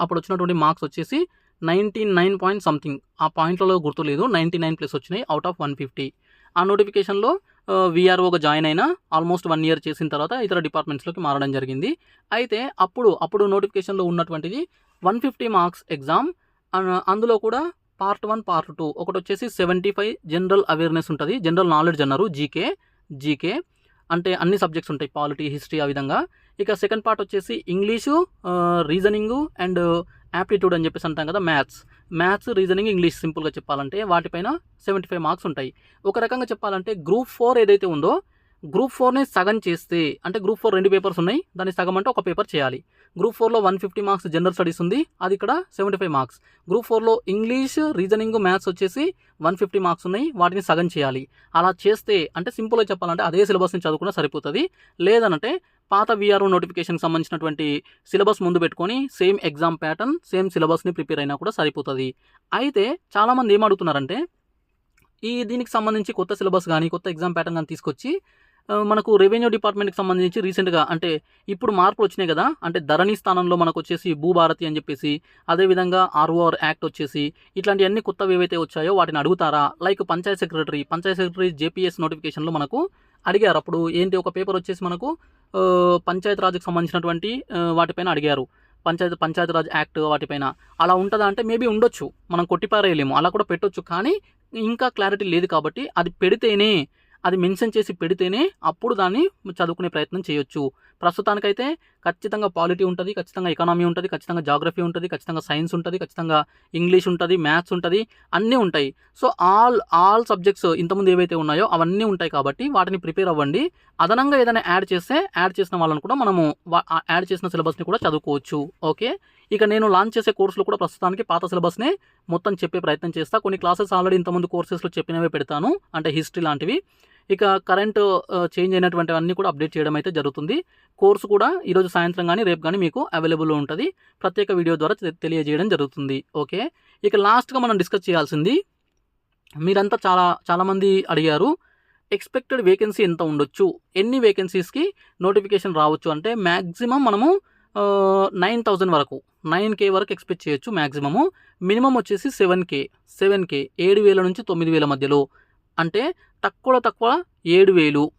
అప్పుడు వచ్చినటువంటి మార్క్స్ వచ్చేసి నైంటీ నైన్ పాయింట్ సంథింగ్ ఆ పాయింట్లలో గుర్తులేదు నైంటీ నైన్ ప్లస్ వచ్చినాయి అవుట్ ఆఫ్ వన్ ఫిఫ్టీ ఆ నోటిఫికేషన్లో విఆర్ఓగా జాయిన్ అయినా ఆల్మోస్ట్ వన్ ఇయర్ చేసిన తర్వాత ఇతర డిపార్ట్మెంట్స్లోకి మారడం జరిగింది. అయితే అప్పుడు అప్పుడు నోటిఫికేషన్లో ఉన్నటువంటిది వన్ ఫిఫ్టీ మార్క్స్ ఎగ్జామ్ అందులో కూడా పార్ట్ వన్ పార్ట్ టూ ఒకటి వచ్చేసి సెవెంటీ ఫైవ్ జనరల్ అవేర్నెస్ ఉంటుంది. జనరల్ నాలెడ్జ్ అన్నారు జీకే జీకే అంటే అన్ని సబ్జెక్ట్స్ ఉంటాయి పాలిటీ హిస్టరీ ఆ విధంగా. ఇక సెకండ్ పార్ట్ వచ్చేసి ఇంగ్లీషు రీజనింగు అండ్ యాప్టిట్యూడ్ అని చెప్పేసి అంటాం కదా మ్యాథ్స్ మ్యాథ్స్ రీజనింగ్ ఇంగ్లీష్ సింపుల్గా చెప్పాలంటే వాటిపైన సెవెంటీ ఫైవ్ మార్క్స్ ఉంటాయి. ఒక రకంగా చెప్పాలంటే గ్రూప్ ఫోర్ ఏదైతే ఉందో గ్రూప్ ఫోర్ని సగం చేస్తే అంటే గ్రూప్ ఫోర్ రెండు పేపర్స్ ఉన్నాయి దాన్ని సగం అంటే ఒక పేపర్ చేయాలి. గ్రూప్ ఫోర్లో one fifty marks general studies ఉంది అది ఇక్కడ సెవెంటీ ఫైవ్ మార్క్స్. గ్రూప్ ఫోర్లో ఇంగ్లీష్ రీజనింగ్ మ్యాథ్స్ వచ్చేసి వన్ ఫిఫ్టీ మార్క్స్ ఉన్నాయి వాటిని సగం చేయాలి. అలా చేస్తే అంటే సింపుల్గా చెప్పాలంటే అదే సిలబస్ని చదువుకున్నా సరిపోతుంది. లేదనంటే పాత విఆర్ఓ నోటిఫికేషన్కి సంబంధించినటువంటి సిలబస్ ముందు పెట్టుకొని సేమ్ ఎగ్జామ్ ప్యాటర్న్ సేమ్ సిలబస్ని ప్రిపేర్ అయినా కూడా సరిపోతుంది. అయితే చాలామంది ఏం అడుగుతున్నారంటే ఈ దీనికి సంబంధించి కొత్త సిలబస్ కానీ కొత్త ఎగ్జామ్ ప్యాటర్న్ కానీ తీసుకొచ్చి మనకు రెవెన్యూ డిపార్ట్మెంట్కి సంబంధించి రీసెంట్గా అంటే ఇప్పుడు మార్పులు వచ్చినాయి కదా అంటే ధరణి స్థానంలో మనకు వచ్చేసి భూభారతి అని చెప్పేసి అదేవిధంగా ఆర్ఓఆర్ యాక్ట్ వచ్చేసి ఇట్లాంటివన్నీ కొత్తవి ఏవైతే వచ్చాయో వాటిని అడుగుతారా? Like panchayat secretary panchayat secretary JPS నోటిఫికేషన్లో మనకు అడిగారు. అప్పుడు ఏంటి ఒక పేపర్ వచ్చేసి మనకు పంచాయత్ రాజ్కి సంబంధించినటువంటి వాటిపైన అడిగారు. పంచాయత్ పంచాయతీరాజ్ యాక్ట్ వాటిపైన. అలా ఉంటుందా అంటే మేబీ ఉండొచ్చు. మనం కొట్టిపారేయలేము. అలా కూడా పెట్టొచ్చు. కానీ ఇంకా క్లారిటీ లేదు కాబట్టి అది పెడితేనే అది మెన్షన్ చేసి పెడితేనే అప్పుడు దాన్ని చదువుకునే ప్రయత్నం చేయొచ్చు. ప్రస్తుతానికైతే ఖచ్చితంగా పాలిటీ ఉంటుంది ఖచ్చితంగా ఎకానమీ ఉంటుంది ఖచ్చితంగా జాగ్రఫీ ఉంటుంది ఖచ్చితంగా సైన్స్ ఉంటుంది ఖచ్చితంగా ఇంగ్లీష్ ఉంటుంది మ్యాథ్స్ ఉంటుంది అన్నీ ఉంటాయి. సో ఆల్ ఆల్ సబ్జెక్ట్స్ ఇంతకుముందు ఏవైతే ఉన్నాయో అవన్నీ ఉంటాయి కాబట్టి వాటిని ప్రిపేర్ అవ్వండి. అదనంగా ఏదైనా యాడ్ చేస్తే యాడ్ చేసిన వాళ్ళని కూడా మనము యాడ్ చేసిన సిలబస్ని కూడా చదువుకోవచ్చు. ఓకే? ఇక నేను లాంచ్ చేసే కోర్సులు కూడా ప్రస్తుతానికి పాత సిలబస్నే మొత్తం చెప్పే ప్రయత్నం చేస్తా. కొన్ని క్లాసెస్ ఆల్రెడీ ఇంతకుముందు కోర్సెస్లో చెప్పినవే పెడతాను. అంటే హిస్టరీ లాంటివి. ఇక కరెంట్ చేంజ్ అయినటువంటివన్నీ కూడా అప్డేట్ చేయడం అయితే జరుగుతుంది. కోర్సు కూడా ఈరోజు సాయంత్రం కానీ రేపు కానీ మీకు అవైలబుల్లో ఉంటుంది. ప్రత్యేక వీడియో ద్వారా తెలియజేయడం జరుగుతుంది. ఓకే? ఇక లాస్ట్గా మనం డిస్కస్ చేయాల్సింది మీరంతా చాలా చాలామంది అడిగారు ఎక్స్పెక్టెడ్ వేకెన్సీ ఎంత ఉండొచ్చు? ఎన్ని వేకెన్సీస్కి నోటిఫికేషన్ రావచ్చు? అంటే మ్యాక్సిమం మనము నైన్ థౌజండ్ వరకు నైన్ కే వరకు ఎక్స్పెక్ట్ చేయొచ్చు మ్యాక్సిమము మినిమం వచ్చేసి సెవెన్ కే సెవెన్ కే ఏడు వేల నుంచి తొమ్మిది వేల మధ్యలో. అంటే తక్కువ తక్కువ ఏడు వేలు.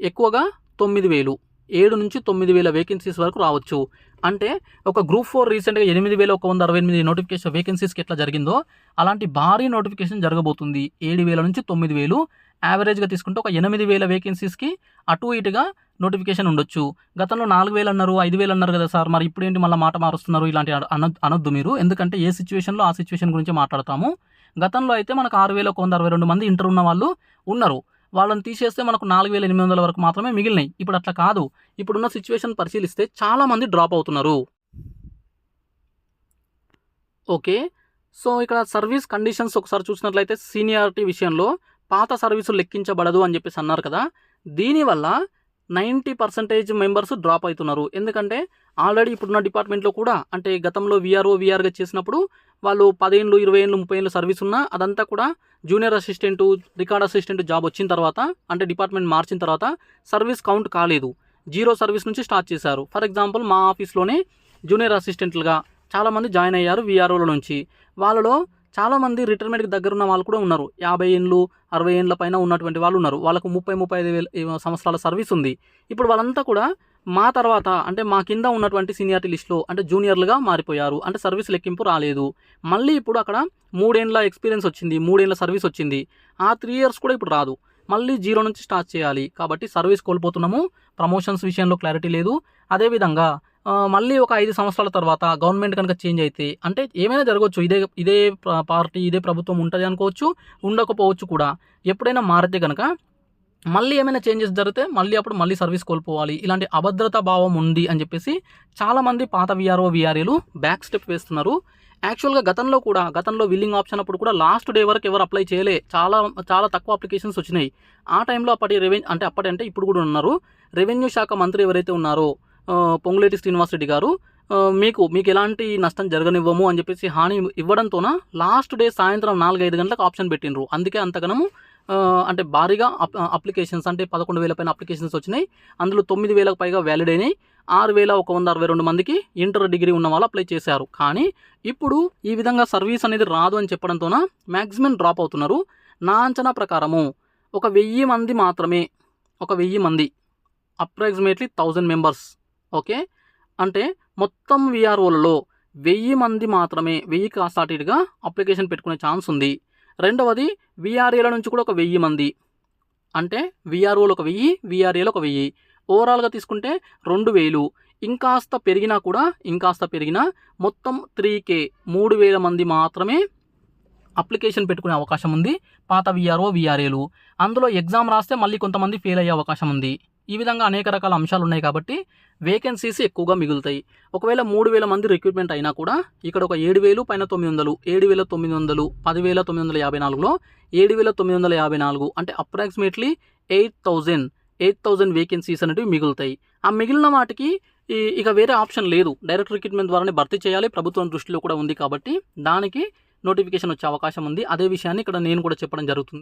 ఎక్కువగా తొమ్మిది వేలు. ఏడు నుంచి తొమ్మిది వేల వేకెన్సీస్ వరకు రావచ్చు. అంటే ఒక గ్రూప్ ఫోర్ రీసెంట్గా ఎనిమిది వేల ఒక వంద అరవై ఎనిమిది నోటిఫికేషన్ వేకెన్సీస్కి ఎట్లా జరిగిందో అలాంటి భారీ నోటిఫికేషన్ జరగబోతుంది. ఏడు వేల నుంచి తొమ్మిది వేలు. యావరేజ్గా తీసుకుంటే ఒక ఎనిమిది వేల వేకెన్సీస్కి అటు ఇటుగా నోటిఫికేషన్ ఉండొచ్చు. గతంలో నాలుగు వేలు అన్నారు ఐదు వేలు అన్నారు కదా సార్. మరి ఇప్పుడు ఏంటి మళ్ళీ మాట మారుస్తున్నారు? ఇలాంటి అన- అనొద్దు మీరు. ఎందుకంటే ఏ సిచ్యువేషన్లో ఆ సిచ్యువేషన్ గురించి మాట్లాడతాము. గతంలో అయితే మనకు ఆరు వేల ఒక వంద అరవై రెండు మంది ఇంటర్ ఉన్న వాళ్ళు ఉన్నారు. వాళ్ళని తీసేస్తే మనకు నాలుగు వేల ఎనిమిది వందల వరకు మాత్రమే మిగిలినాయి. ఇప్పుడు అట్లా కాదు. ఇప్పుడున్న సిచ్యువేషన్ పరిశీలిస్తే చాలామంది డ్రాప్ అవుతున్నారు. ఓకే. సో ఇక్కడ సర్వీస్ కండిషన్స్ ఒకసారి చూసినట్లయితే సీనియారిటీ విషయంలో పాత సర్వీసులు లెక్కించబడదు అని చెప్పేసి అన్నారు కదా. దీనివల్ల నైంటీ పర్సెంటేజ్ మెంబర్స్ డ్రాప్ అవుతున్నారు. ఎందుకంటే ఆల్రెడీ ఇప్పుడున్న డిపార్ట్మెంట్లో కూడా అంటే గతంలో విఆర్ఓ విఆర్గా చేసినప్పుడు వాళ్ళు పదేళ్ళు ఇరవై ఏళ్ళు ముప్పై ఏళ్ళు సర్వీస్ ఉన్నా అదంతా కూడా junior assistant record assistant job వచ్చిన తర్వాత అంటే డిపార్ట్మెంట్ మార్చిన తర్వాత సర్వీస్ కౌంట్ కాలేదు. జీరో సర్వీస్ నుంచి స్టార్ట్ చేశారు. ఫర్ ఎగ్జాంపుల్ మా ఆఫీస్లోనే జూనియర్ అసిస్టెంట్లుగా చాలామంది జాయిన్ అయ్యారు విఆర్ఓల నుంచి. వాళ్ళలో చాలామంది రిటైర్మెంట్కి దగ్గర ఉన్న వాళ్ళు కూడా ఉన్నారు. యాభై ఏళ్ళు అరవై ఏళ్ళ పైన ఉన్నటువంటి వాళ్ళు ఉన్నారు. వాళ్ళకు ముప్పై ముప్పై ఐదు వేల సంవత్సరాల సర్వీస్ ఉంది. ఇప్పుడు వాళ్ళంతా కూడా మా తర్వాత అంటే మా కింద ఉన్నటువంటి సీనియారిటీ లిస్ట్లో అంటే జూనియర్లుగా మారిపోయారు. అంటే సర్వీస్ లెక్కింపు రాలేదు. మళ్ళీ ఇప్పుడు అక్కడ మూడేళ్ళ ఎక్స్పీరియన్స్ వచ్చింది మూడేళ్ళ సర్వీస్ వచ్చింది. ఆ త్రీ ఇయర్స్ కూడా ఇప్పుడు రాదు. మళ్ళీ జీరో నుంచి స్టార్ట్ చేయాలి. కాబట్టి సర్వీస్ కోల్పోతున్నాము. ప్రమోషన్స్ విషయంలో క్లారిటీ లేదు. అదేవిధంగా మళ్ళీ ఒక ఐదు సంవత్సరాల తర్వాత గవర్నమెంట్ కనుక చేంజ్ అయితే అంటే ఏమైనా జరగవచ్చు ఇదే ఇదే పార్టీ ఇదే ప్రభుత్వం ఉంటుంది అనుకోవచ్చు ఉండకపోవచ్చు కూడా. ఎప్పుడైనా మారితే కనుక మళ్ళీ ఏమైనా చేంజెస్ జరిగితే మళ్ళీ అప్పుడు మళ్ళీ సర్వీస్ కోల్పోవాలి. ఇలాంటి అభద్రతా భావం ఉంది అని చెప్పేసి చాలామంది పాత విఆర్ఓ విఆర్ఏలు బ్యాక్ స్టెప్ వేస్తున్నారు. యాక్చువల్గా గతంలో కూడా గతంలో విల్లింగ్ ఆప్షన్ అప్పుడు కూడా లాస్ట్ డే వరకు ఎవరు అప్లై చేయలే. చాలా చాలా తక్కువ అప్లికేషన్స్ వచ్చినాయి. ఆ టైంలో అప్పటి రెవెన్యూ అంటే అప్పటి అంటే ఇప్పుడు కూడా ఉన్నారు. రెవెన్యూ శాఖ మంత్రి ఎవరైతే ఉన్నారో పొంగులేటి శ్రీనివాసరెడ్డి గారు మీకు మీకు ఎలాంటి నష్టం జరగనివ్వము అని చెప్పేసి హాని ఇవ్వడంతోన లాస్ట్ డే సాయంత్రం నాలుగైదు గంటలకు ఆప్షన్ పెట్టిండ్రు. అందుకే అంతగనము అంటే భారీగా అప్- అప్లికేషన్స్ అంటే పదకొండు వేల పైన అప్లికేషన్స్ వచ్చినాయి. అందులో తొమ్మిది వేలకు పైగా వ్యాలిడ్ అయినాయి. ఆరు వేల ఒక వంద అరవై రెండు మందికి ఇంటర్ డిగ్రీ ఉన్న వాళ్ళు అప్లై చేశారు. కానీ ఇప్పుడు ఈ విధంగా సర్వీస్ అనేది రాదు అని చెప్పడంతోన మ్యాక్సిమం డ్రాప్ అవుతున్నారు. నా అంచనా ప్రకారము ఒక వెయ్యి మంది మాత్రమే ఒక వెయ్యి మంది అప్రాక్సిమేట్లీ థౌజండ్ మెంబర్స్ ఓకే? అంటే మొత్తం విఆర్ఓలలో వెయ్యి మంది మాత్రమే వెయ్యి కాస్త అప్లికేషన్ పెట్టుకునే ఛాన్స్ ఉంది. రెండవది విఆర్ఏల నుంచి కూడా ఒక వెయ్యి మంది. అంటే విఆర్ఓలు ఒక వెయ్యి విఆర్ఏలు ఒక వెయ్యి. ఓవరాల్గా తీసుకుంటే రెండు వేలు. ఇంకాస్త పెరిగినా కూడా ఇంకాస్త పెరిగినా మొత్తం త్రీ కే మూడు వేల మంది మాత్రమే అప్లికేషన్ పెట్టుకునే అవకాశం ఉంది పాత విఆర్ఓ విఆర్ఏలు అందులో ఎగ్జామ్ రాస్తే మళ్ళీ కొంతమంది ఫెయిల్ అయ్యే అవకాశం ఉంది. ఈ విధంగా అనేక రకాల అంశాలు ఉన్నాయి కాబట్టి వేకెన్సీస్ ఎక్కువగా మిగులుతాయి. ఒకవేళ మూడు వేల మంది రిక్రూట్మెంట్ అయినా కూడా ఇక్కడ ఒక ఏడు వేలు పైన తొమ్మిది వందలు ఏడు వేల తొమ్మిది వందలు పదివేల తొమ్మిది వందల యాభై నాలుగులో ఏడు వేల తొమ్మిది వందల యాభై నాలుగు అంటే approximately eight thousand eight thousand vacancies అనేవి మిగులుతాయి. ఆ మిగిలిన వాటికి ఈ ఇక వేరే ఆప్షన్ లేదు. డైరెక్ట్ రిక్రూట్మెంట్ ద్వారానే భర్తీ చేయాలి. ప్రభుత్వం దృష్టిలో కూడా ఉంది కాబట్టి దానికి నోటిఫికేషన్ వచ్చే అవకాశం ఉంది. అదే విషయాన్ని ఇక్కడ నేను కూడా చెప్పడం జరుగుతుంది.